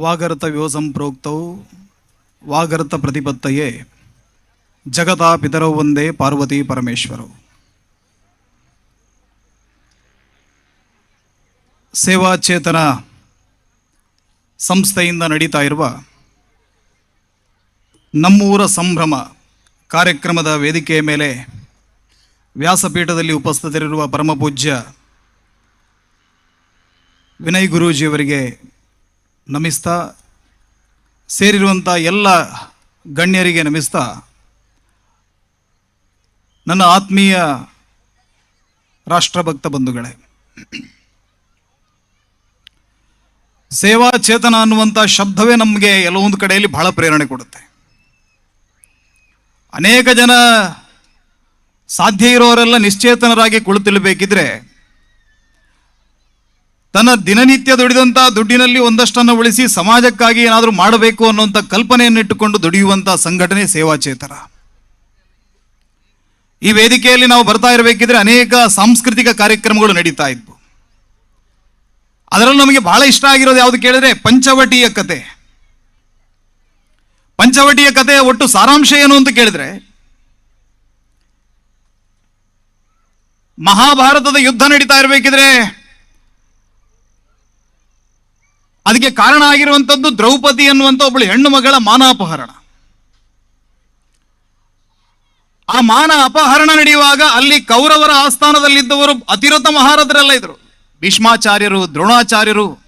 ವಾಗರ್ತ ಸಂಪ್ರೋಕ್ತೌ ವಾಗರ್ಥ ಪ್ರತಿಪತ್ತಯೇ, ಜಗತ ಪಿತರೌ ಒಂದೇ ಪಾರ್ವತಿ ಪರಮೇಶ್ವರವು ಸೇವಾಚೇತನ ಸಂಸ್ಥೆಯಿಂದ ನಡೀತಾ ಇರುವ ನಮ್ಮೂರ ಸಂಭ್ರಮ ಕಾರ್ಯಕ್ರಮದ ವೇದಿಕೆಯ ಮೇಲೆ ವ್ಯಾಸಪೀಠದಲ್ಲಿ ಉಪಸ್ಥಿತರಿರುವ ಪರಮಪೂಜ್ಯ ವಿನಯ್ ಗುರೂಜಿಯವರಿಗೆ ನಮಿಸ್ತಾ. ಸೇರಿರುವಂಥ ಎಲ್ಲ ಗಣ್ಯರಿಗೆ ನಮಿಸ್ತಾ. ನನ್ನ ಆತ್ಮೀಯ ರಾಷ್ಟ್ರಭಕ್ತ ಬಂಧುಗಳೇ. ಸೇವಾ ಚೇತನ ಅನ್ನುವಂಥ ಶಬ್ದವೇ ನಮಗೆ ಎಲ್ಲವೊಂದು ಕಡೆಯಲ್ಲಿ ಬಹಳ ಪ್ರೇರಣೆ ಕೊಡುತ್ತೆ. ಅನೇಕ ಜನ ಸಾಧ್ಯ ಇರೋರೆಲ್ಲ ನಿಶ್ಚೇತನರಾಗಿ ಕುಳಿತಿಲ್ಲಬೇಕಿದ್ರೆ ತನ್ನ ದಿನನಿತ್ಯ ದುಡಿದಂತ ದುಡ್ಡಿನಲ್ಲಿ ಒಂದಷ್ಟನ್ನು ಉಳಿಸಿ ಸಮಾಜಕ್ಕಾಗಿ ಏನಾದರೂ ಮಾಡಬೇಕು ಅನ್ನುವಂಥ ಕಲ್ಪನೆಯನ್ನಿಟ್ಟುಕೊಂಡು ದುಡಿಯುವಂಥ ಸಂಘಟನೆ ಸೇವಾಚೇತರ. ಈ ವೇದಿಕೆಯಲ್ಲಿ ನಾವು ಬರ್ತಾ ಇರಬೇಕಿದ್ರೆ ಅನೇಕ ಸಾಂಸ್ಕೃತಿಕ ಕಾರ್ಯಕ್ರಮಗಳು ನಡೀತಾ ಇದ್ವು. ಅದರಲ್ಲಿ ನಮಗೆ ಬಹಳ ಇಷ್ಟ ಆಗಿರೋದು ಯಾವುದು ಕೇಳಿದ್ರೆ ಪಂಚವಟಿಯ ಕತೆ. ಪಂಚವಟಿಯ ಕಥೆಯ ಒಟ್ಟು ಸಾರಾಂಶ ಏನು ಅಂತ ಕೇಳಿದ್ರೆ, ಮಹಾಭಾರತದ ಯುದ್ಧ ನಡೀತಾ ಇರಬೇಕಿದ್ರೆ ಅದಕ್ಕೆ ಕಾರಣ ಆಗಿರುವಂಥದ್ದು ದ್ರೌಪದಿ ಅನ್ನುವಂಥ ಒಬ್ಬಳು ಹೆಣ್ಣು ಮಗಳ ಮಾನ ಅಪಹರಣ ಆ ಮಾನ ಅಪಹರಣ ನಡೆಯುವಾಗ ಅಲ್ಲಿ ಕೌರವರ ಆಸ್ಥಾನದಲ್ಲಿದ್ದವರು ಅತಿರಥ ಮಹಾರಥರೆಲ್ಲ ಇದ್ರು. ಭೀಷ್ಮಾಚಾರ್ಯರು, ದ್ರೋಣಾಚಾರ್ಯರು,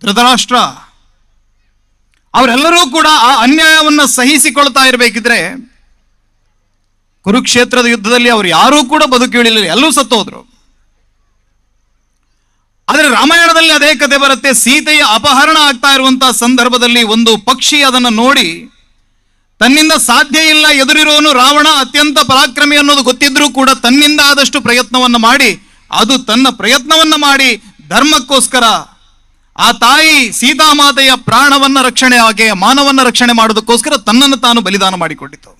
ಧೃತರಾಷ್ಟ್ರ. ಅವರೆಲ್ಲರೂ ಕೂಡ ಆ ಅನ್ಯಾಯವನ್ನು ಸಹಿಸಿಕೊಳ್ತಾ ಇರಬೇಕಿದ್ರೆ ಕುರುಕ್ಷೇತ್ರದ ಯುದ್ಧದಲ್ಲಿ ಅವರು ಯಾರೂ ಕೂಡ ಬದುಕುಳಿಲಿಲ್ಲ ಎಲ್ಲರೂ ಸತ್ತೋದ್ರು. ಆದರೆ ರಾಮಾಯಣದಲ್ಲಿ ಅದೇ ಕತೆ ಬರುತ್ತೆ. ಸೀತೆಯ ಅಪಹರಣ ಆಗ್ತಾ ಇರುವಂತಹ ಸಂದರ್ಭದಲ್ಲಿ ಒಂದು ಪಕ್ಷಿ ಅದನ್ನು ನೋಡಿ, ತನ್ನಿಂದ ಸಾಧ್ಯ ಇಲ್ಲ ಎದುರಿರೋನು ರಾವಣ ಅತ್ಯಂತ ಪರಾಕ್ರಮಿ ಅನ್ನೋದು ಗೊತ್ತಿದ್ರೂ ಕೂಡ ತನ್ನಿಂದ ಆದಷ್ಟು ಪ್ರಯತ್ನವನ್ನು ಮಾಡಿ, ಅದು ತನ್ನ ಪ್ರಯತ್ನವನ್ನ ಮಾಡಿ ಧರ್ಮಕ್ಕೋಸ್ಕರ ಆ ತಾಯಿ ಸೀತಾಮಾತೆಯ ಪ್ರಾಣವನ್ನ ರಕ್ಷಣೆ ಹಾಗೆ ಮಾನವನ್ನ ರಕ್ಷಣೆ ಮಾಡೋದಕ್ಕೋಸ್ಕರ ತನ್ನನ್ನು ತಾನು ಬಲಿದಾನ ಮಾಡಿಕೊಂಡಿತು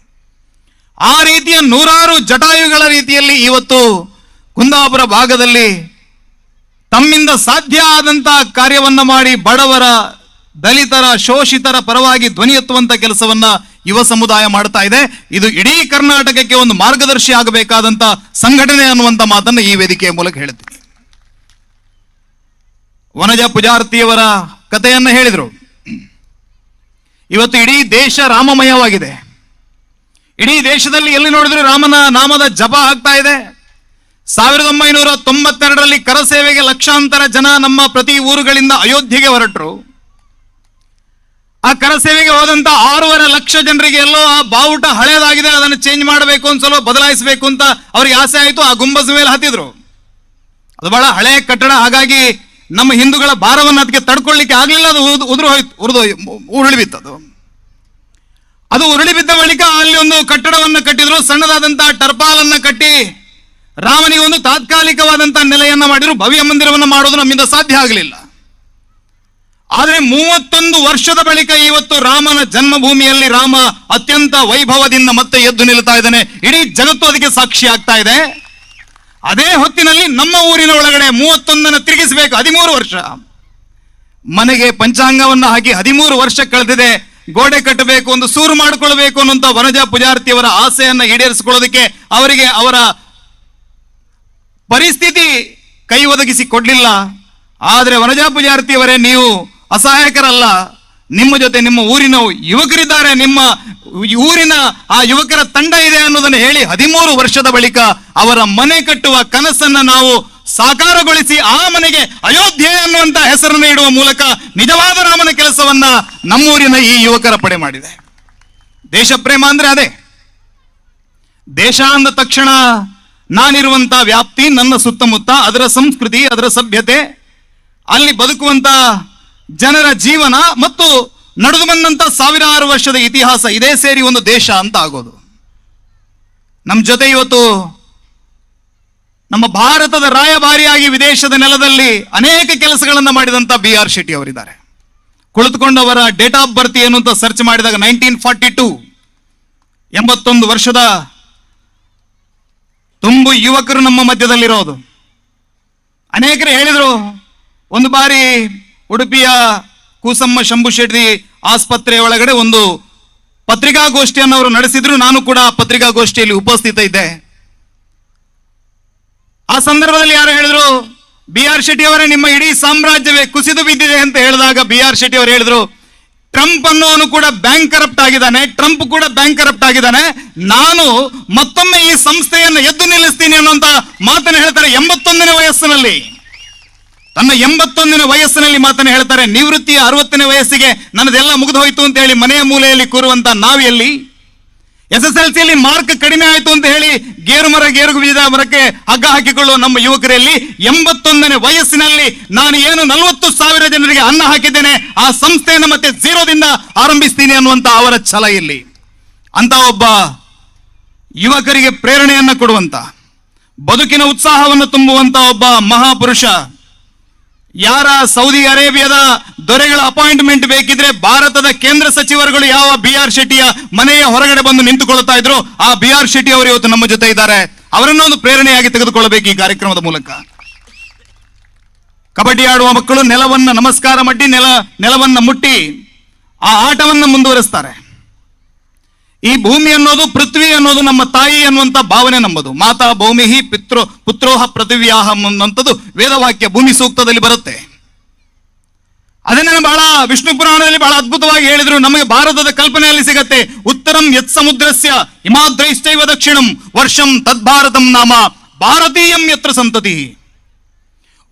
ಆ ರೀತಿಯ ನೂರಾರು ಜಟಾಯುಗಳ ರೀತಿಯಲ್ಲಿ ಇವತ್ತು ಕುಂದಾಪುರ ಭಾಗದಲ್ಲಿ ತಮ್ಮಿಂದ ಸಾಧ್ಯ ಆದಂತಹ ಕಾರ್ಯವನ್ನ ಮಾಡಿ ಬಡವರ, ದಲಿತರ, ಶೋಷಿತರ ಪರವಾಗಿ ಧ್ವನಿ ಎತ್ತುವಂತ ಕೆಲಸವನ್ನ ಯುವ ಸಮುದಾಯ ಮಾಡ್ತಾ ಇದೆ. ಇದು ಇಡೀ ಕರ್ನಾಟಕಕ್ಕೆ ಒಂದು ಮಾರ್ಗದರ್ಶಿ ಆಗಬೇಕಾದಂತ ಸಂಘಟನೆ ಅನ್ನುವಂತ ಮಾತನ್ನು ಈ ವೇದಿಕೆಯ ಮೂಲಕ ಹೇಳ್ತೀನಿ ವನಜ ಪೂಜಾರ್ತಿಯವರ ಕಥೆಯನ್ನ ಹೇಳಿದರು. ಇವತ್ತು ಇಡೀ ದೇಶ ರಾಮಮಯವಾಗಿದೆ. ಇಡೀ ದೇಶದಲ್ಲಿ ಎಲ್ಲಿ ನೋಡಿದ್ರು ರಾಮನ ನಾಮದ ಜಪ ಆಗ್ತಾ ಇದೆ. ಸಾವಿರದ ಒಂಬೈನೂರ ತೊಂಬತ್ತೆರಡರಲ್ಲಿ ಕರಸೇವೆಗೆ ಲಕ್ಷಾಂತರ ಜನ ನಮ್ಮ ಪ್ರತಿ ಊರುಗಳಿಂದ ಅಯೋಧ್ಯೆಗೆ ಹೊರಟರು. ಆ ಕರಸೇವೆಗೆ ಹೋದಂತ ಆರೂವರೆ ಲಕ್ಷ ಜನರಿಗೆ ಎಲ್ಲೋ ಆ ಬಾವುಟ ಹಳೇದಾಗಿದೆ, ಅದನ್ನು ಚೇಂಜ್ ಮಾಡಬೇಕು ಅಂತ ಸ್ವಲ್ಪ ಬದಲಾಯಿಸಬೇಕು ಅಂತ ಅವ್ರಿಗೆ ಆಸೆ ಆಯಿತು, ಆ ಗುಂಬಸ್ ಮೇಲೆ ಹತ್ತಿದ್ರು. ಅದು ಬಹಳ ಹಳೆಯ ಕಟ್ಟಡ, ಹಾಗಾಗಿ ನಮ್ಮ ಹಿಂದೂಗಳ ಭಾರವನ್ನು ಅದಕ್ಕೆ ತಡ್ಕೊಳ್ಳಿಕ್ಕೆ ಆಗಲಿಲ್ಲ, ಅದು ಉದ್- ಉದುರು ಹೋಯ್ತು, ಉರಿದು ಉರುಳಿ ಬಿತ್ತದು. ಅದು ಉರುಳಿ ಬಿದ್ದ ಬಳಿಕ ಅಲ್ಲಿ ಒಂದು ಕಟ್ಟಡವನ್ನು ಕಟ್ಟಿದ್ರು ಸಣ್ಣದಾದಂತಹ ಟರ್ಪಾಲನ್ನು ಕಟ್ಟಿ ರಾಮನಿಗೆ ಒಂದು ತಾತ್ಕಾಲಿಕವಾದಂತಹ ನೆಲೆಯನ್ನ ಮಾಡಿದ್ರು, ಭವ್ಯ ಮಂದಿರವನ್ನು ಮಾಡೋದು ನಮ್ಮಿಂದ ಸಾಧ್ಯ ಆಗಲಿಲ್ಲ. ಆದರೆ ಮೂವತ್ತೊಂದು ವರ್ಷದ ಬಳಿಕ ಇವತ್ತು ರಾಮನ ಜನ್ಮಭೂಮಿಯಲ್ಲಿ ರಾಮ ಅತ್ಯಂತ ವೈಭವದಿಂದ ಮತ್ತೆ ಎದ್ದು ನಿಲ್ತಾ ಇದ್ದಾನೆ. ಇಡೀ ಜಗತ್ತು ಅದಕ್ಕೆ ಸಾಕ್ಷಿ ಆಗ್ತಾ ಇದೆ. ಅದೇ ಹೊತ್ತಿನಲ್ಲಿ ನಮ್ಮ ಊರಿನ ಒಳಗಡೆ ಮೂವತ್ತೊಂದನ್ನು ತಿರುಗಿಸಬೇಕು, ಹದಿಮೂರು ವರ್ಷ. ಮನೆಗೆ ಪಂಚಾಂಗವನ್ನು ಹಾಕಿ ಹದಿಮೂರು ವರ್ಷ ಕಳೆದಿದೆ. ಗೋಡೆ ಕಟ್ಟಬೇಕು, ಒಂದು ಸೂರು ಮಾಡಿಕೊಳ್ಬೇಕು ಅನ್ನುವಂತ ವನಜ ಪೂಜಾರ್ತಿಯವರ ಆಸೆಯನ್ನು ಈಡೇರಿಸಿಕೊಳ್ಳೋದಕ್ಕೆ ಅವರಿಗೆ ಅವರ ಪರಿಸ್ಥಿತಿ ಕೈ ಒದಗಿಸಿ ಕೊಡ್ಲಿಲ್ಲ. ಆದರೆ ವನಜಾ ಪೂಜಾರ್ತಿಯವರೇ, ನೀವು ಅಸಹಾಯಕರಲ್ಲ. ನಿಮ್ಮ ಜೊತೆ ನಿಮ್ಮ ಊರಿನ ಯುವಕರಿದ್ದಾರೆ. ನಿಮ್ಮ ಊರಿನ ಆ ಯುವಕರ ತಂಡ ಇದೆ ಅನ್ನೋದನ್ನು ಹೇಳಿ ಹದಿಮೂರು ವರ್ಷದ ಬಳಿಕ ಅವರ ಮನೆ ಕಟ್ಟುವ ಕನಸನ್ನ ನಾವು ಸಾಕಾರಗೊಳಿಸಿ ಆ ಮನೆಗೆ ಅಯೋಧ್ಯೆ ಅನ್ನುವಂತ ಹೆಸರನ್ನು ಇಡುವ ಮೂಲಕ ನಿಜವಾದ ರಾಮನ ಕೆಲಸವನ್ನ ನಮ್ಮೂರಿನ ಈ ಯುವಕರ ಪಡೆ ಮಾಡಿದೆ. ದೇಶ ಪ್ರೇಮ ಅಂದ್ರೆ ಅದೇ. ದೇಶ ಅಂದ ತಕ್ಷಣ ನಾನಿರುವಂತ ವ್ಯಾಪ್ತಿ, ನನ್ನ ಸುತ್ತಮುತ್ತ, ಅದರ ಸಂಸ್ಕೃತಿ, ಅದರ ಸಭ್ಯತೆ, ಅಲ್ಲಿ ಬದುಕುವಂತ ಜನರ ಜೀವನ ಮತ್ತು ನಡೆದು ಬಂದಂತ ಸಾವಿರಾರು ವರ್ಷದ ಇತಿಹಾಸ ಇದೇ ಸೇರಿ ಒಂದು ದೇಶ ಅಂತ ಆಗೋದು. ನಮ್ಮ ಜೊತೆ ಇವತ್ತು ನಮ್ಮ ಭಾರತದ ರಾಯಭಾರಿಯಾಗಿ ವಿದೇಶದ ನೆಲದಲ್ಲಿ ಅನೇಕ ಕೆಲಸಗಳನ್ನು ಮಾಡಿದಂತ ಬಿ ಆರ್ ಶೆಟ್ಟಿ ಅವರಿದ್ದಾರೆ. ಕುಳಿತುಕೊಂಡವರ ಡೇಟ್ ಆಫ್ ಬರ್ತ್ ಏನು ಅಂತ ಸರ್ಚ್ ಮಾಡಿದಾಗ ನೈನ್ಟೀನ್ ಫಾರ್ಟಿ ಟೂ, ಎಂಬತ್ತೊಂದು ವರ್ಷದ ತುಂಬು ಯುವಕರು ನಮ್ಮ ಮಧ್ಯದಲ್ಲಿರೋದು. ಅನೇಕರು ಹೇಳಿದರು, ಒಂದು ಬಾರಿ ಉಡುಪಿಯ ಕೂಸಮ್ಮ ಶಂಭು ಶೆಟ್ಟಿ ಆಸ್ಪತ್ರೆ ಒಳಗಡೆ ಒಂದು ಪತ್ರಿಕಾಗೋಷ್ಠಿಯನ್ನು ಅವರು ನಡೆಸಿದ್ರು. ನಾನು ಕೂಡ ಆ ಪತ್ರಿಕಾಗೋಷ್ಠಿಯಲ್ಲಿ ಉಪಸ್ಥಿತ ಇದ್ದೆ ಆ ಸಂದರ್ಭದಲ್ಲಿ ಯಾರು ಹೇಳಿದ್ರು, ಬಿ ಆರ್ ಶೆಟ್ಟಿ ಅವರೇ ನಿಮ್ಮ ಇಡೀ ಸಾಮ್ರಾಜ್ಯವೇ ಕುಸಿದು ಬಿದ್ದಿದೆ ಅಂತ ಹೇಳಿದಾಗ ಬಿ ಆರ್ ಶೆಟ್ಟಿ ಅವರು ಹೇಳಿದ್ರು ಟ್ರಂಪ್ ಅನ್ನೋನು ಕೂಡ ಬ್ಯಾಂಕ್ ಕರಪ್ಟ್ ಆಗಿದ್ದಾನೆ. ಟ್ರಂಪ್ ಕೂಡ ಬ್ಯಾಂಕ್ ಕರಪ್ಟ್ ಆಗಿದ್ದಾನೆ. ನಾನು ಮತ್ತೊಮ್ಮೆ ಈ ಸಂಸ್ಥೆಯನ್ನು ಎದ್ದು ನಿಲ್ಲಿಸ್ತೀನಿ ಅನ್ನುವಂತ ಮಾತನ್ನು ಹೇಳ್ತಾರೆ ಎಂಬತ್ತೊಂದನೇ ವಯಸ್ಸಿನಲ್ಲಿ. ತನ್ನ ಎಂಬತ್ತೊಂದನೇ ವಯಸ್ಸಿನಲ್ಲಿ ಮಾತನ್ನು ಹೇಳ್ತಾರೆ. ನಿವೃತ್ತಿಯ ಅರವತ್ತನೇ ವಯಸ್ಸಿಗೆ ನನ್ನದೆಲ್ಲ ಮುಗಿದು ಹೋಯ್ತು ಅಂತ ಹೇಳಿ ಮನೆಯ ಮೂಲೆಯಲ್ಲಿ ಕೂರುವಂತ ನಾವು ಎಲ್ಲಿ ಎಸ್ ಎಸ್ ಎಲ್ ಸಿಯಲ್ಲಿ ಮಾರ್ಕ್ ಕಡಿಮೆ ಆಯಿತು ಅಂತ ಹೇಳಿ ಗೇರು ಮರ, ಗೇರು ಬೀಜದ ಮರಕ್ಕೆ ಹಗ್ಗ ಹಾಕಿಕೊಳ್ಳುವ ನಮ್ಮ ಯುವಕರಲ್ಲಿ ಎಂಬತ್ತೊಂದನೇ ವಯಸ್ಸಿನಲ್ಲಿ ನಾನು ಏನು ನಲವತ್ತು ಸಾವಿರ ಜನರಿಗೆ ಅನ್ನ ಹಾಕಿದ್ದೇನೆ, ಆ ಸಂಸ್ಥೆಯನ್ನು ಮತ್ತೆ ಜೀರೋದಿಂದ ಆರಂಭಿಸ್ತೀನಿ ಅನ್ನುವಂತ ಅವರ ಛಲ ಇಲ್ಲಿ. ಅಂತ ಒಬ್ಬ ಯುವಕರಿಗೆ ಪ್ರೇರಣೆಯನ್ನು ಕೊಡುವಂತ ಬದುಕಿನ ಉತ್ಸಾಹವನ್ನು ತುಂಬುವಂತ ಒಬ್ಬ ಮಹಾಪುರುಷ ಯಾರ ಸೌದಿ ಅರೇಬಿಯಾದ ದೊರೆಗಳ ಅಪಾಯಿಂಟ್ಮೆಂಟ್ ಬೇಕಿದ್ರೆ ಭಾರತದ ಕೇಂದ್ರ ಸಚಿವರುಗಳು ಯಾವ ಬಿ ಆರ್ ಶೆಟ್ಟಿಯ ಮನೆಯ ಹೊರಗಡೆ ಬಂದು ನಿಂತುಕೊಳ್ತಾ ಇದ್ರು ಆ ಬಿ ಆರ್ ಶೆಟ್ಟಿ ಅವರು ಇವತ್ತು ನಮ್ಮ ಜೊತೆ ಇದ್ದಾರೆ. ಅವರನ್ನು ಒಂದು ಪ್ರೇರಣೆಯಾಗಿ ತೆಗೆದುಕೊಳ್ಳಬೇಕು ಈ ಕಾರ್ಯಕ್ರಮದ ಮೂಲಕ. ಕಬಡ್ಡಿ ಆಡುವ ಮಕ್ಕಳು ನೆಲವನ್ನ ನಮಸ್ಕಾರ ಮಾಡಿ, ನೆಲ, ನೆಲವನ್ನ ಮುಟ್ಟಿ, ಆ ಆಟವನ್ನ ಮುಂದುವರಿಸ್ತಾರೆ. ಈ ಭೂಮಿ ಅನ್ನೋದು ಪೃಥ್ವಿ ಅನ್ನೋದು ನಮ್ಮ ತಾಯಿ ಅನ್ನುವಂತ ಭಾವನೆ ನಮ್ಮದು. ಮಾತಾ ಭೂಮಿಹಿ ಪಿತೃ ಪುತ್ರೋಹ ಪೃಥಿವ್ಯಾಹಂ ಅನ್ನುವಂಥದ್ದು ವೇದವಾಕ್ಯ ಭೂಮಿ ಸೂಕ್ತದಲ್ಲಿ ಬರುತ್ತೆ. ಅದನ್ನ ಬಹಳ ವಿಷ್ಣು ಪುರಾಣದಲ್ಲಿ ಬಹಳ ಅದ್ಭುತವಾಗಿ ಹೇಳಿದ್ರು. ನಮಗೆ ಭಾರತದ ಕಲ್ಪನೆಯಲ್ಲಿ ಸಿಗತ್ತೆ. ಉತ್ತರಂ ಯತ್ ಸಮುದ್ರಸ್ಯ ಹಿಮಾದ್ರೈಶ್ಚೈವ ದಕ್ಷಿಣಂ ವರ್ಷಂ ತದ್ಭಾರತಂ ನಾಮ ಭಾರತೀಯಂ ಯತ್ರ ಸಂತತಿ.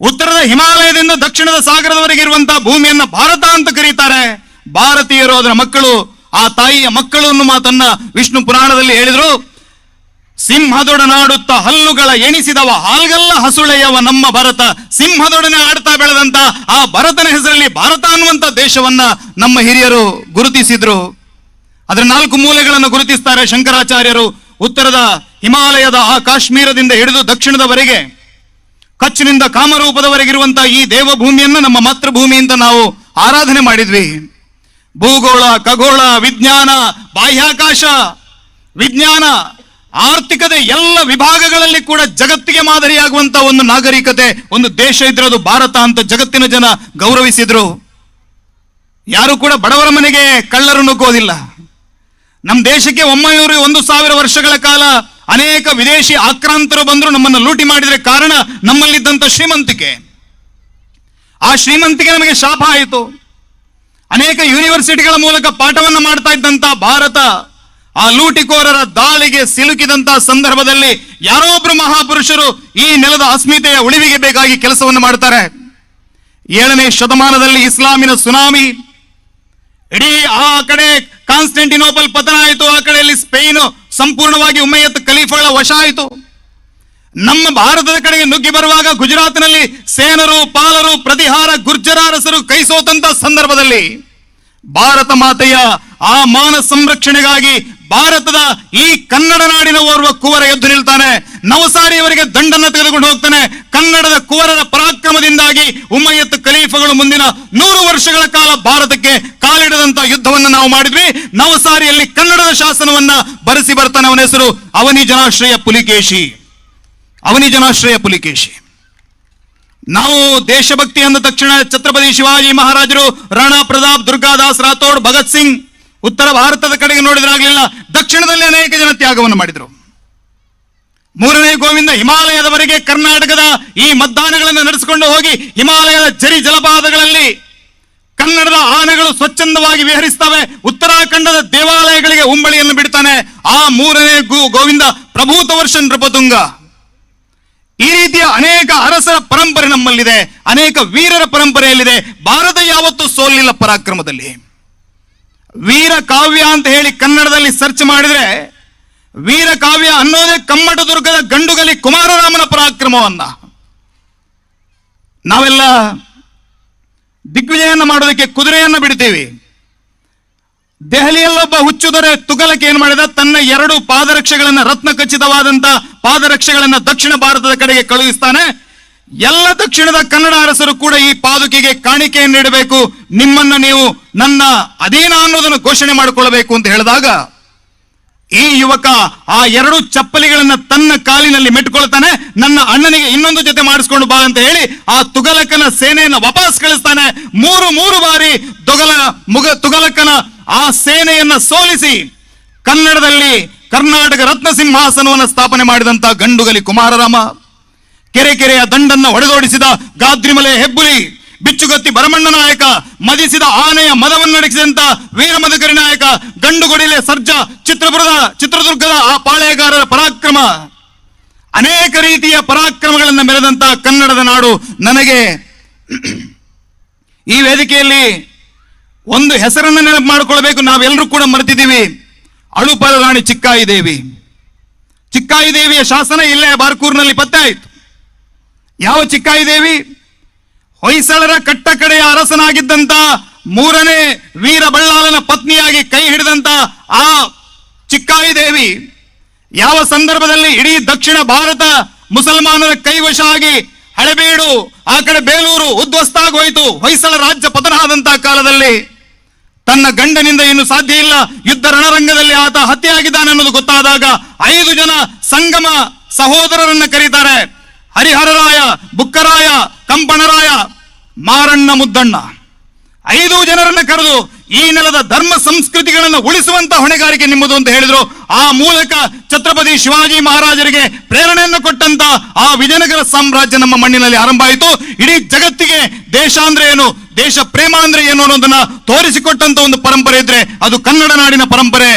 ಉತ್ತರದ ಹಿಮಾಲಯದಿಂದ ದಕ್ಷಿಣದ ಸಾಗರದವರೆಗೆ ಇರುವಂತಹ ಭೂಮಿಯನ್ನ ಭಾರತ ಅಂತ ಕರೀತಾರೆ. ಭಾರತೀಯರು ಅದರ ಮಕ್ಕಳು. ಆ ತಾಯಿಯ ಮಕ್ಕಳು ಅನ್ನೋ ಮಾತನ್ನ ವಿಷ್ಣು ಪುರಾಣದಲ್ಲಿ ಹೇಳಿದ್ರು. ಸಿಂಹದೊಡನಾಡುತ್ತ ಹಲ್ಲುಗಳ ಎಣಿಸಿದವ ಹಾಲ್ಗಲ್ಲ ಹಸುಳೆಯವ ನಮ್ಮ ಭರತ. ಸಿಂಹದೊಡನೆ ಆಡ್ತಾ ಬೆಳೆದಂತ ಆ ಭರತನ ಹೆಸರಲ್ಲಿ ಭಾರತ ಅನ್ನುವಂತ ದೇಶವನ್ನ ನಮ್ಮ ಹಿರಿಯರು ಗುರುತಿಸಿದ್ರು. ಅದರ ನಾಲ್ಕು ಮೂಲೆಗಳನ್ನು ಗುರುತಿಸ್ತಾರೆ ಶಂಕರಾಚಾರ್ಯರು. ಉತ್ತರದ ಹಿಮಾಲಯದ ಆ ಕಾಶ್ಮೀರದಿಂದ ಹಿಡಿದು ದಕ್ಷಿಣದವರೆಗೆ, ಕಚ್ಚಿನಿಂದ ಕಾಮರೂಪದವರೆಗಿರುವಂತಹ ಈ ದೇವಭೂಮಿಯನ್ನ ನಮ್ಮ ಮಾತೃಭೂಮಿ ಅಂತ ನಾವು ಆರಾಧನೆ ಮಾಡಿದ್ವಿ. ಭೂಗೋಳ, ಖಗೋಳ, ವಿಜ್ಞಾನ, ಬಾಹ್ಯಾಕಾಶ, ವಿಜ್ಞಾನ ಆರ್ಥಿಕತೆ ಎಲ್ಲ ವಿಭಾಗಗಳಲ್ಲಿ ಕೂಡ ಜಗತ್ತಿಗೆ ಮಾದರಿಯಾಗುವಂತ ಒಂದು ನಾಗರಿಕತೆ, ಒಂದು ದೇಶ ಇದ್ರೆ ಅದು ಭಾರತ ಅಂತ ಜಗತ್ತಿನ ಜನ ಗೌರವಿಸಿದ್ರು. ಯಾರು ಕೂಡ ಬಡವರ ಮನೆಗೆ ಕಳ್ಳರು ನುಗ್ಗೋದಿಲ್ಲ ನಮ್ಮ ದೇಶಕ್ಕೆ ಒಂಬೈನೂರ ಒಂದು ಸಾವಿರ ವರ್ಷಗಳ ಕಾಲ ಅನೇಕ ವಿದೇಶಿ ಆಕ್ರಾಂತರು ಬಂದ್ರು ನಮ್ಮನ್ನು ಲೂಟಿ ಮಾಡಿದರೆ ಕಾರಣ ನಮ್ಮಲ್ಲಿದ್ದಂಥ ಶ್ರೀಮಂತಿಕೆ. ಆ ಶ್ರೀಮಂತಿಕೆ ನಮಗೆ ಶಾಪ ಆಯಿತು. ಅನೇಕ ಯೂನಿವರ್ಸಿಟಿಗಳ ಮೂಲಕ ಪಾಠವನ್ನ ಮಾಡ್ತಾ ಇದ್ದಂಥ ಭಾರತ ಆ ಲೂಟಿಕೋರರ ದಾಳಿಗೆ ಸಿಲುಕಿದಂತ ಸಂದರ್ಭದಲ್ಲಿ ಯಾರೋ ಒಬ್ಬರು ಮಹಾಪುರುಷರು ಈ ನೆಲದ ಅಸ್ಮಿತೆಯ ಉಳಿವಿಗೆ ಬೇಕಾಗಿ ಕೆಲಸವನ್ನು ಮಾಡ್ತಾರೆ ಏಳನೇ ಶತಮಾನದಲ್ಲಿ ಇಸ್ಲಾಮಿನ ಸುನಾಮಿ. ಇಡೀ ಆ ಕಡೆ ಕಾನ್ಸ್ಟೆಂಟಿನೋಬಲ್ ಪತನ ಆಯಿತು ಆ ಕಡೆಯಲ್ಲಿ ಸ್ಪೇನ್ ಸಂಪೂರ್ಣವಾಗಿ ಉಮ್ಮಯತ್ ಖಲೀಫಗಳ ವಶ ಆಯಿತು. ನಮ್ಮ ಭಾರತದ ಕಡೆಗೆ ನುಗ್ಗಿ ಬರುವಾಗ ಗುಜರಾತ್ನಲ್ಲಿ ಸೇನರು, ಪಾಲರು, ಪ್ರತಿಹಾರ ಗುರ್ಜರ ಅರಸರು ಕೈ ಸೋತಂತ ಸಂದರ್ಭದಲ್ಲಿ ಭಾರತ ಮಾತೆಯ ಆ ಮಾನ ಸಂರಕ್ಷಣೆಗಾಗಿ ಭಾರತದ ಈ ಕನ್ನಡ ನಾಡಿನ ಓರ್ವ ಕುವರ ಎದ್ದು ನಿಲ್ತಾನೆ. ನವಸಾರಿಯವರಿಗೆ ದಂಡನ್ನ ತೆಗೆದುಕೊಂಡು ಹೋಗ್ತಾನೆ. ಕನ್ನಡದ ಕುವರರ ಪರಾಕ್ರಮದಿಂದಾಗಿ ಉಮ್ಮಯ್ಯತ್ ಖಲೀಫಗಳು ಮುಂದಿನ ನೂರು ವರ್ಷಗಳ ಕಾಲ ಭಾರತಕ್ಕೆ ಕಾಲಿಡದಂತ ಯುದ್ಧವನ್ನು ನಾವು ಮಾಡಿದ್ವಿ. ನವಸಾರಿಯಲ್ಲಿ ಕನ್ನಡದ ಶಾಸನವನ್ನ ಬರೆಸಿ ಬರ್ತಾನೆ ಅವನ ಹೆಸರು ಅವನಿ ಜನಾಶ್ರಯ ಪುಲಿಕೇಶಿ. ಅವನಿ ಜನಾಶ್ರಯ ಪುಲಿಕೇಶಿ. ನಾವು ದೇಶಭಕ್ತಿ ಅಂದ ತಕ್ಷಣ ಛತ್ರಪತಿ ಶಿವಾಜಿ ಮಹಾರಾಜರು ರಾಣಾ ಪ್ರತಾಪ್ ದುರ್ಗಾದಾಸ್ ರಾಥೋಡ್ ಭಗತ್ ಸಿಂಗ್ ಉತ್ತರ ಭಾರತದ ಕಡೆಗೆ ನೋಡಿದ್ರಾಗಲಿಲ್ಲ. ದಕ್ಷಿಣದಲ್ಲಿ ಅನೇಕ ಜನ ತ್ಯಾಗವನ್ನು ಮಾಡಿದರು. ಮೂರನೇ ಗೋವಿಂದ ಹಿಮಾಲಯದವರೆಗೆ ಕರ್ನಾಟಕದ ಈ ಮತದಾನಗಳನ್ನು ನಡೆಸಿಕೊಂಡು ಹೋಗಿ ಹಿಮಾಲಯದ ಜರಿ ಜಲಪಾತಗಳಲ್ಲಿ ಕನ್ನಡದ ಆನೆಗಳು ಸ್ವಚ್ಛಂದವಾಗಿ ವಿಹರಿಸ್ತವೆ. ಉತ್ತರಾಖಂಡದ ದೇವಾಲಯಗಳಿಗೆ ಉಂಬಳಿಯನ್ನು ಬಿಡ್ತಾನೆ. ಆ ಮೂರನೇ ಗೋವಿಂದ ಪ್ರಭೂತ ವರ್ಷ ನೃಪತುಂಗ. ಈ ರೀತಿಯ ಅನೇಕ ಅರಸರ ಪರಂಪರೆ ನಮ್ಮಲ್ಲಿದೆ. ಅನೇಕ ವೀರರ ಪರಂಪರೆಯಲ್ಲಿದೆ. ಭಾರತ ಯಾವತ್ತೂ ಸೋಲಿಲ್ಲ ಪರಾಕ್ರಮದಲ್ಲಿ. ವೀರ ಕಾವ್ಯ ಅಂತ ಹೇಳಿ ಕನ್ನಡದಲ್ಲಿ ಸರ್ಚ್ ಮಾಡಿದ್ರೆ ವೀರ ಕಾವ್ಯ ಅನ್ನೋದೇ ಕಮ್ಮಟದುರ್ಗದ ಗಂಡುಗಲಿ ಕುಮಾರರಾಮನ ಪರಾಕ್ರಮವನ್ನ. ನಾವೆಲ್ಲ ದಿಗ್ವಿಜಯನ ಮಾಡೋದಕ್ಕೆ ಕುದುರೆಯನ್ನ ಬಿಡ್ತೀವಿ. ದೆಹಲಿಯಲ್ಲೊಬ್ಬ ಹುಚ್ಚುದೊರೆ ದೊರೆ ತುಗಲಕ್ ಏನ್ ಮಾಡಿದ? ತನ್ನ ಎರಡು ಪಾದರಕ್ಷೆಗಳನ್ನ ರತ್ನ ಖಚಿತವಾದಂತಹ ಪಾದರಕ್ಷೆಗಳನ್ನ ದಕ್ಷಿಣ ಭಾರತದ ಕಡೆಗೆ ಕಳುಹಿಸ್ತಾನೆ. ಎಲ್ಲ ದಕ್ಷಿಣದ ಕನ್ನಡ ಅರಸರು ಕೂಡ ಈ ಪಾದುಕೆಗೆ ಕಾಣಿಕೆಯನ್ನು ನೀಡಬೇಕು. ನಿಮ್ಮನ್ನ ನೀವು ನನ್ನ ಅಧೀನ ಅನ್ನೋದನ್ನು ಘೋಷಣೆ ಮಾಡಿಕೊಳ್ಳಬೇಕು ಅಂತ ಹೇಳಿದಾಗ, ಈ ಯುವಕ ಆ ಎರಡು ಚಪ್ಪಲಿಗಳನ್ನ ತನ್ನ ಕಾಲಿನಲ್ಲಿ ಮೆಟ್ಕೊಳ್ತಾನೆ ನನ್ನ ಅಣ್ಣನಿಗೆ ಇನ್ನೊಂದು ಜೊತೆ ಮಾಡಿಸ್ಕೊಂಡು ಬಾ ಅಂತ ಹೇಳಿ ಆ ತುಗಲಕನ ಸೇನೆಯನ್ನ ವಾಪಸ್ ಕಳಿಸ್ತಾನೆ. ಮೂರು ಮೂರು ಬಾರಿ ತೊಗಲ ಮುಗ, ತುಗಲಕನ ಆ ಸೇನೆಯನ್ನ ಸೋಲಿಸಿ ಕನ್ನಡದಲ್ಲಿ ಕರ್ನಾಟಕ ರತ್ನ ಸಿಂಹಾಸನವನ್ನು ಸ್ಥಾಪನೆ ಮಾಡಿದಂತ ಗಂಡುಗಲಿ ಕುಮಾರರಾಮ. ಕೆರೆ ಕೆರೆಯ ದಂಡನ್ನ ಹೊಡೆದೋಡಿಸಿದ ಗಾದ್ರಿಮಲೆ ಹೆಬ್ಬುಲಿ, ಬಿಚ್ಚುಗತ್ತಿ ಭರಮಣ್ಣ ನಾಯಕ, ಮದಿಸಿದ ಆನೆಯ ಮದವನ್ನಡಗಿಸಿದಂತ ವೀರಮದಕರಿ ನಾಯಕ, ಗಂಡುಗೊಡಿಲೆ ಸರ್ಜಾ ಚಿತ್ರಪುರದ ಚಿತ್ರದುರ್ಗದ ಆ ಪಾಳೆಯಗಾರರ ಪರಾಕ್ರಮ. ಅನೇಕ ರೀತಿಯ ಪರಾಕ್ರಮಗಳನ್ನು ಮೆರೆದಂತ ಕನ್ನಡದ ನಾಡು ನನಗೆ. ಈ ವೇದಿಕೆಯಲ್ಲಿ ಒಂದು ಹೆಸರನ್ನು ನೆನಪು ಮಾಡಿಕೊಳ್ಬೇಕು. ನಾವೆಲ್ಲರೂ ಕೂಡ ಮರೆತಿದ್ದೀವಿ. ಅಳುಪದ ರಾಣಿ ಚಿಕ್ಕಾಯಿ ದೇವಿ ಚಿಕ್ಕಾಯಿ ದೇವಿಯ ಶಾಸನ ಇಲ್ಲೇ ಬಾರ್ಕೂರ್ನಲ್ಲಿ ಪತ್ತೆ ಆಯಿತು. ಯಾವ ಚಿಕ್ಕಾಯಿ ದೇವಿ ಹೊಯ್ಸಳರ ಕಟ್ಟ ಕಡೆಯ ಅರಸನಾಗಿದ್ದಂತ ಮೂರನೇ ವೀರ ಬಳ್ಳಾಲನ ಪತ್ನಿಯಾಗಿ ಕೈ ಹಿಡಿದಂತ ಆ ಚಿಕ್ಕಾಯಿ ದೇವಿ ಯಾವ ಸಂದರ್ಭದಲ್ಲಿ ಇಡೀ ದಕ್ಷಿಣ ಭಾರತ ಮುಸಲ್ಮಾನರ ಕೈವಶ ಆಗಿ ಹಳೆಬೀಡು, ಆ ಕಡೆ ಬೇಲೂರು ಉದ್ವಸ್ತ ಆಗೋಯ್ತು ಹೊಯ್ಸಳ ರಾಜ್ಯ ಪತನ ಆದಂತಹ ಕಾಲದಲ್ಲಿ ತನ್ನ ಗಂಡನಿಂದ ಇನ್ನು ಸಾಧ್ಯ ಇಲ್ಲ. ಯುದ್ಧ ರಣರಂಗದಲ್ಲಿ ಆತ ಹತ್ಯೆಯಾಗಿದ್ದಾನೆ ಅನ್ನೋದು ಗೊತ್ತಾದಾಗ ಐದು ಜನ ಸಂಗಮ ಸಹೋದರರನ್ನ ಕರೀತಾರೆ. ಹರಿಹರರಾಯ, ಬುಕ್ಕರಾಯ ಕಂಪಣರಾಯ ಮಾರಣ್ಣ ಮುದ್ದಣ್ಣ. ಐದು ಜನರನ್ನ ಕರೆದು ಈ ನೆಲದ ಧರ್ಮ ಸಂಸ್ಕೃತಿಗಳನ್ನು ಉಳಿಸುವಂತ ಹೊಣೆಗಾರಿಕೆ ನಿಮ್ಮದು ಅಂತ ಹೇಳಿದ್ರು. ಆ ಮೂಲಕ ಛತ್ರಪತಿ ಶಿವಾಜಿ ಮಹಾರಾಜರಿಗೆ ಪ್ರೇರಣೆಯನ್ನು ಕೊಟ್ಟಂತ ಆ ವಿಜಯನಗರ ಸಾಮ್ರಾಜ್ಯ ನಮ್ಮ ಮಣ್ಣಿನಲ್ಲಿ ಆರಂಭ ಆಯಿತು ಇಡೀ ಜಗತ್ತಿಗೆ ದೇಶ ಅಂದ್ರೆ ಏನು ದೇಶ ಪ್ರೇಮ ಅಂದ್ರೆ ಏನು ಅನ್ನೋದನ್ನ ತೋರಿಸಿಕೊಟ್ಟಂತ ಒಂದು ಪರಂಪರೆ ಇದ್ರೆ ಅದು ಕನ್ನಡ ನಾಡಿನ ಪರಂಪರೆ.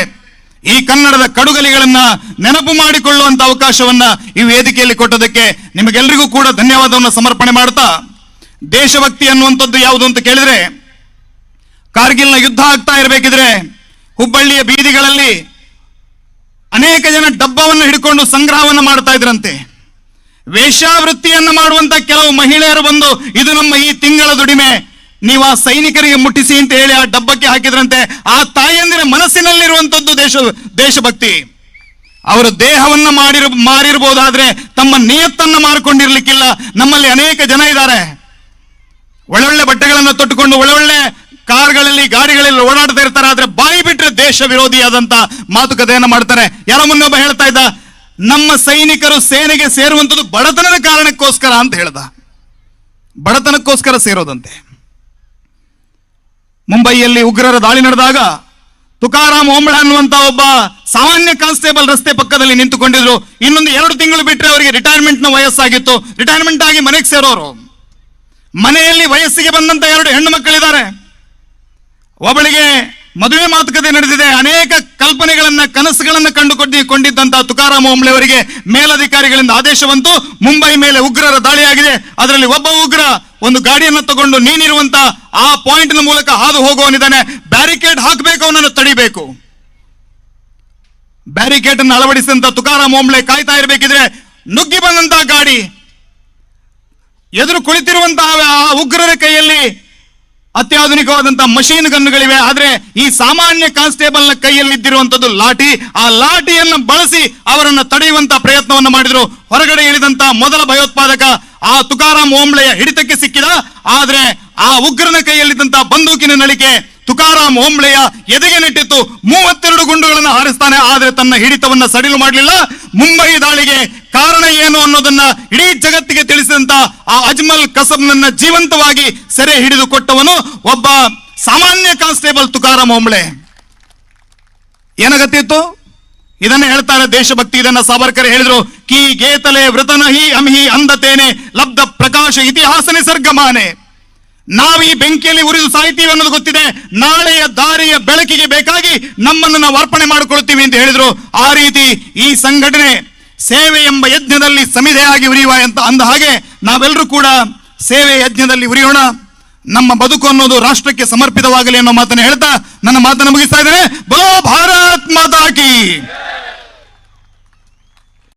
ಈ ಕನ್ನಡದ ಕಡುಗಲಿಗಳನ್ನ ನೆನಪು ಮಾಡಿಕೊಳ್ಳುವಂತ ಅವಕಾಶವನ್ನ ಈ ವೇದಿಕೆಯಲ್ಲಿ ಕೊಟ್ಟದಕ್ಕೆ ನಿಮಗೆಲ್ಲರಿಗೂ ಕೂಡ ಧನ್ಯವಾದವನ್ನು ಸಮರ್ಪಣೆ ಮಾಡ್ತಾ, ದೇಶಭಕ್ತಿ ಅನ್ನುವಂಥದ್ದು ಯಾವುದು ಅಂತ ಕೇಳಿದ್ರೆ, ಕಾರ್ಗಿಲ್ನ ಯುದ್ಧ ಆಗ್ತಾ ಇರಬೇಕಿದ್ರೆ, ಹುಬ್ಬಳ್ಳಿಯ ಬೀದಿಗಳಲ್ಲಿ ಅನೇಕ ಜನ ಡಬ್ಬವನ್ನು ಹಿಡ್ಕೊಂಡು ಸಂಗ್ರಹವನ್ನು ಮಾಡ್ತಾ ಇದ್ರಂತೆ. ವೇಷಾವೃತ್ತಿಯನ್ನು ಮಾಡುವಂತ ಕೆಲವು ಮಹಿಳೆಯರು ಬಂದು, ಇದು ನಮ್ಮ ಈ ತಿಂಗಳ ದುಡಿಮೆ ನೀವು ಆ ಸೈನಿಕರಿಗೆ ಮುಟ್ಟಿಸಿ ಅಂತ ಹೇಳಿ ಆ ಡಬ್ಬಕ್ಕೆ ಹಾಕಿದ್ರಂತೆ, ಆ ತಾಯಂದಿರ ಮನಸ್ಸಿನಲ್ಲಿರುವಂತದ್ದು ದೇಶ, ದೇಶಭಕ್ತಿ. ಅವರ ದೇಹವನ್ನ ಮಾಡಿರ, ಮಾರಿರ್ಬೋದಾದ್ರೆ ತಮ್ಮ ನಿಯತ್ತನ್ನ ಮಾರಿಕೊಂಡಿರ್ಲಿಕ್ಕಿಲ್ಲ. ನಮ್ಮಲ್ಲಿ ಅನೇಕ ಜನ ಇದ್ದಾರೆ. ಒಳ್ಳೊಳ್ಳೆ ಬಟ್ಟೆಗಳನ್ನು ತೊಟ್ಟುಕೊಂಡು, ಒಳ್ಳೊಳ್ಳೆ ಕಾರ್ಗಳಲ್ಲಿ, ಗಾಡಿಗಳಲ್ಲಿ ಓಡಾಡ್ತಾ ಇರ್ತಾರೆ. ಆದ್ರೆ ಬಾಯಿ ಬಿಟ್ಟರೆ ದೇಶ ವಿರೋಧಿಯಾದಂತ ಮಾತುಕತೆಯನ್ನ ಮಾಡ್ತಾರೆ. ಯಾರೋ ಮುನ್ನೊಬ್ಬ ಹೇಳ್ತಾ ಇದ್ದ, ನಮ್ಮ ಸೈನಿಕರು ಸೇನೆಗೆ ಸೇರುವಂತದ್ದು ಬಡತನದ ಕಾರಣಕ್ಕೋಸ್ಕರ ಅಂತ ಹೇಳ್ದ. ಬಡತನಕ್ಕೋಸ್ಕರ ಸೇರೋದಂತೆ. ಮುಂಬೈಯಲ್ಲಿ ಉಗ್ರರ ದಾಳಿ ನಡೆದಾಗ ತುಕಾರಾಮ್ ಓಂಬಳ ಅನ್ನುವಂತ ಒಬ್ಬ ಸಾಮಾನ್ಯ ಕಾನ್ಸ್ಟೇಬಲ್ ರಸ್ತೆ ಪಕ್ಕದಲ್ಲಿ ನಿಂತುಕೊಂಡಿದ್ರು. ಇನ್ನೊಂದು ಎರಡು ತಿಂಗಳು ಬಿಟ್ಟರೆ ಅವರಿಗೆ ರಿಟೈರ್ಮೆಂಟ್ನ ವಯಸ್ಸಾಗಿತ್ತು. ರಿಟೈರ್ಮೆಂಟ್ ಆಗಿ ಮನೆಗೆ ಸೇರೋರು. ಮನೆಯಲ್ಲಿ ವಯಸ್ಸಿಗೆ ಬಂದಂತ ಎರಡು ಹೆಣ್ಣು ಮಕ್ಕಳಿದ್ದಾರೆ. ಒಬ್ಬಳಿಗೆ ಮದುವೆ ಮಾತುಕತೆ ನಡೆದಿದೆ. ಅನೇಕ ಕಲ್ಪನೆಗಳನ್ನ, ಕನಸುಗಳನ್ನ ಕಂಡುಕೊಂಡಿ, ಕೊಂಡಿದ್ದಂತ ತುಕಾರಾಮ್ ಓಂಬ್ಳೆ ಅವರಿಗೆ ಮೇಲಧಿಕಾರಿಗಳಿಂದ ಆದೇಶ ಮುಂಬೈ ಮೇಲೆ ಉಗ್ರರ ದಾಳಿಯಾಗಿದೆ. ಅದರಲ್ಲಿ ಒಬ್ಬ ಉಗ್ರ ಒಂದು ಗಾಡಿಯನ್ನು ತಗೊಂಡು ನೀನಿರುವಂತ ಆ ಪಾಯಿಂಟ್ ಮೂಲಕ ಹಾದು ಹೋಗುವವನಿದ್ದಾನೆ. ಬ್ಯಾರಿಕೇಡ್ ಹಾಕಬೇಕು, ಅವನನ್ನು ತಡಿಬೇಕು. ಬ್ಯಾರಿಕೇಡ್ ಅನ್ನು ಅಳವಡಿಸಿದಂತ ತುಕಾರಾಮ್ ಓಂಬ್ಳೆ ಕಾಯ್ತಾ ಇರಬೇಕಿದ್ರೆ ನುಗ್ಗಿ ಬಂದಂತ ಗಾಡಿ, ಎದುರು ಕುಳಿತಿರುವಂತಹ ಉಗ್ರರ ಕೈಯಲ್ಲಿ ಅತ್ಯಾಧುನಿಕವಾದಂತಹ ಮಷೀನ್ ಗನ್ಗಳಿವೆ ಆದ್ರೆ ಈ ಸಾಮಾನ್ಯ ಕಾನ್ಸ್ಟೇಬಲ್ನ ಕೈಯಲ್ಲಿ ಇದ್ದಿರುವಂತದ್ದು ಲಾಠಿ. ಆ ಲಾಠಿಯನ್ನು ಬಳಸಿ ಅವರನ್ನು ತಡೆಯುವಂತ ಪ್ರಯತ್ನವನ್ನು ಮಾಡಿದ್ರು. ಹೊರಗಡೆ ಇಳಿದಂತ ಮೊದಲ ಭಯೋತ್ಪಾದಕ ಆ ತುಕಾರಾಮ್ ಓಂಬ್ಳೆಯ ಹಿಡಿತಕ್ಕೆ ಸಿಕ್ಕಿದ, ಆದ್ರೆ ಆ ಉಗ್ರನ ಕೈಯಲ್ಲಿದ್ದಂತಹ ಬಂದೂಕಿನ ನಳಿಕೆ ತುಕಾರಾಮ್ ಓಂಬ್ಳೆಯ ಎದೆಗೆ ನೆಟ್ಟಿತ್ತು. ಮೂವತ್ತೆರಡು ಗುಂಡುಗಳನ್ನು ಹಾರಿಸ್ತಾನೆ, ಆದ್ರೆ ತನ್ನ ಹಿಡಿತವನ್ನ ಸಡಿಲು ಮಾಡಲಿಲ್ಲ. ಮುಂಬೈ ದಾಳಿಗೆ ಕಾರಣ ಏನು ಅನ್ನೋದನ್ನ ಇಡೀ ಜಗತ್ತಿಗೆ ತಿಳಿಸಿದಂತ ಆ ಅಜ್ಮಲ್ ಕಸಬ್ನನ್ನ ಜೀವಂತವಾಗಿ ಸೆರೆ ಹಿಡಿದು ಕೊಟ್ಟವನು ಒಬ್ಬ ಸಾಮಾನ್ಯ ಕಾನ್ಸ್ಟೇಬಲ್ ತುಕಾರಾಮ್ ಓಂಬ್ಳೆ ಏನಾಗತ್ತಿತ್ತು? ಇದನ್ನ ಹೇಳ್ತಾರೆ ದೇಶಭಕ್ತಿ. ಇದನ್ನ ಸಾವರ್ಕರ್ ಹೇಳಿದ್ರು, ಕಿ ಗೇತಲೆ ವೃತನಹಿ ಅಮಿಹಿ ಅಂದತೇನೆ, ಲಬ್ಧ ಪ್ರಕಾಶ ಇತಿಹಾಸ ನಿಸರ್ಗಮಾನೆ ನಾವು ಈ ಬೆಂಕಿಯಲ್ಲಿ ಉರಿದು ಸಾಯ್ತೀವಿ ಅನ್ನೋದು ಗೊತ್ತಿದೆ. ನಾಳೆಯ ದಾರಿಯ ಬೆಳಕಿಗೆ ಬೇಕಾಗಿ ನಮ್ಮನ್ನು ನಾವು ಅರ್ಪಣೆ ಮಾಡಿಕೊಳ್ತೀವಿ ಅಂತ ಹೇಳಿದ್ರು. ಆ ರೀತಿ ಈ ಸಂಘಟನೆ ಸೇವೆ ಎಂಬ ಯಜ್ಞದಲ್ಲಿ ಸಮಿಧೆಯಾಗಿ ಉರಿಯುವ ಅಂತ ಅಂದ ಹಾಗೆ ನಾವೆಲ್ಲರೂ ಕೂಡ ಸೇವೆ ಯಜ್ಞದಲ್ಲಿ ಉರಿಯೋಣ. ನಮ್ಮ ಬದುಕು ಅನ್ನೋದು ರಾಷ್ಟ್ರಕ್ಕೆ ಸಮರ್ಪಿತವಾಗಲಿ ಅನ್ನೋ ಮಾತನ್ನು ಹೇಳ್ತಾ ನನ್ನ ಮಾತನ್ನು ಮುಗಿಸ್ತಾ ಇದ್ದೇನೆ. ಬೋ ಭಾರತ್ ಮಾತಾ ಕಿ.